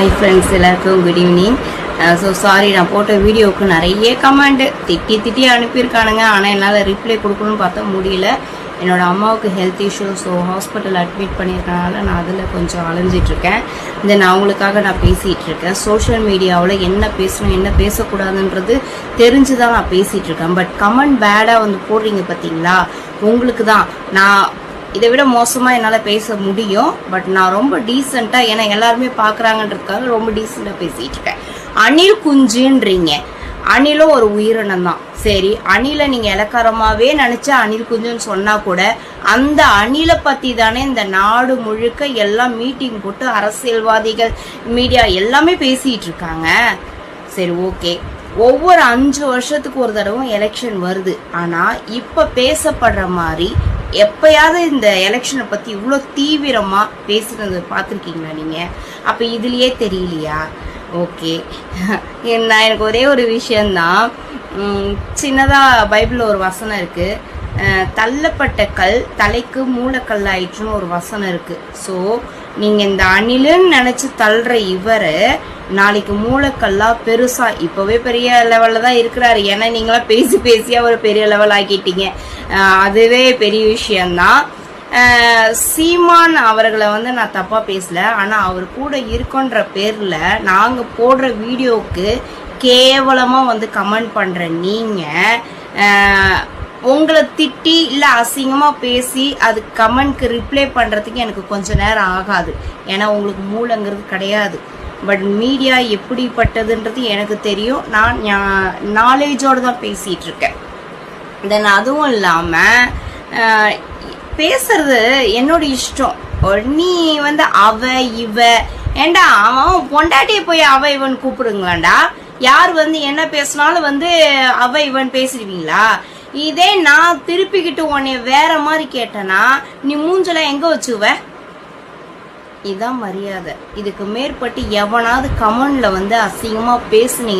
Hi friends எல்லாருக்கும் good evening so sorry நான் போட்ட வீடியோவுக்கு நிறைய கமெண்ட் திட்டி திட்டி அனுப்பியிருக்கானுங்க. ஆனால் என்னால் ரிப்ளை கொடுக்கணும்னு பார்த்தா முடியல. என்னோடய அம்மாவுக்கு health issue so hospital admit பண்ணியிருக்கனால நான் அதில் கொஞ்சம் அலைஞ்சிட்ருக்கேன். தென் அவங்களுக்காக நான் பேசிகிட்டு இருக்கேன் சோஷியல் மீடியாவில் என்ன பேசணும் என்ன பேசக்கூடாதுன்றது தெரிஞ்சு தான் நான் பேசிகிட்டு இருக்கேன் பட் கமெண்ட் பேடாக வந்து போடுறீங்க பார்த்தீங்களா? உங்களுக்கு தான். நான் இதை விட மோசமாக என்னால் பேச முடியும். பட் நான் ரொம்ப டீசெண்டாக ஏன்னா எல்லாருமே பார்க்குறாங்கன்றதுக்காக ரொம்ப டீசெண்டாக பேசிகிட்டு இருக்கேன். அணில் குஞ்சுன்றீங்க. அணிலும் ஒரு உயிரினம் தான். சரி அணிலை நீங்கள் இலக்காரமாகவே நினச்சா அணில் குஞ்சுன்னு சொன்னால் கூட அந்த அணிலை பற்றி தானே இந்த நாடு முழுக்க எல்லாம் மீட்டிங் போட்டு அரசியல்வாதிகள் மீடியா எல்லாமே பேசிகிட்டு இருக்காங்க. சரி ஓகே ஒவ்வொரு அஞ்சு வருஷத்துக்கு ஒரு தடவை எலெக்ஷன் வருது. ஆனால் இப்போ பேசப்படுற மாதிரி எப்பயாவது இந்த எலெக்ஷனை பற்றி இவ்வளோ தீவிரமாக பேசுனது பார்த்துருக்கீங்களா நீங்கள் அப்போ இதுலேயே தெரியலையா? ஓகே. நான் எனக்கு ஒரே ஒரு விஷயந்தான் சின்னதாக பைபிளில் ஒரு வசனம் இருக்குது தள்ளப்பட்ட கல் தலைக்கு மூலக்கல்லாயிற்றுன்னு ஒரு வசனம் இருக்குது ஸோ நீங்க இந்த அணிலுன்னு நினைச்சு தள்ளுற இவரு நாளைக்கு மூளைக்கல்லா பெருசா இப்பவே பெரிய லெவல்ல தான் இருக்கிறாரு. ஏன்னா நீங்களாம் பேசி பேசி அவர் பெரிய லெவல் ஆக்கிட்டீங்க. அதுவே பெரிய விஷயம்தான். சீமான் அவர்களை வந்து நான் தப்பா பேசல. ஆனா அவர் கூட இருக்கோன்ற பேர்ல நாங்க போடுற வீடியோவுக்கு கேவலமா வந்து கமெண்ட் பண்ற நீங்க உங்களை திட்டி இல்லை அசிங்கமாக பேசி அது கமெண்ட்க்கு ரிப்ளை பண்ணுறதுக்கு எனக்கு கொஞ்சம் நேரம் ஆகாது. ஏன்னா உங்களுக்கு மூளைங்கிறது கிடையாது. பட் மீடியா எப்படிப்பட்டதுன்றது எனக்கு தெரியும். நான் நாலேஜோடு தான் பேசிகிட்டு இருக்கேன் தென் அதுவும் இல்லாமல் பேசுறது என்னோட இஷ்டம். நீ வந்து அவ இவ ஏண்டா அவன் பொண்டாட்டியை போய் அவ இவன் கூப்பிடுங்களாண்டா? யார் வந்து என்ன பேசினாலும் வந்து அவ இவன் பேசிடுவீங்களா? இதே நான் திருப்பிக்கிட்டு உன்னை வேற மாதிரி கேட்டேன்னா நீ மூஞ்சல எங்க வச்சுவ? இதான் மரியாதை. இதுக்கு மேற்பட்டு எவனாவது கமெண்ட்ல வந்து அசிங்கமா பேசுனீங்க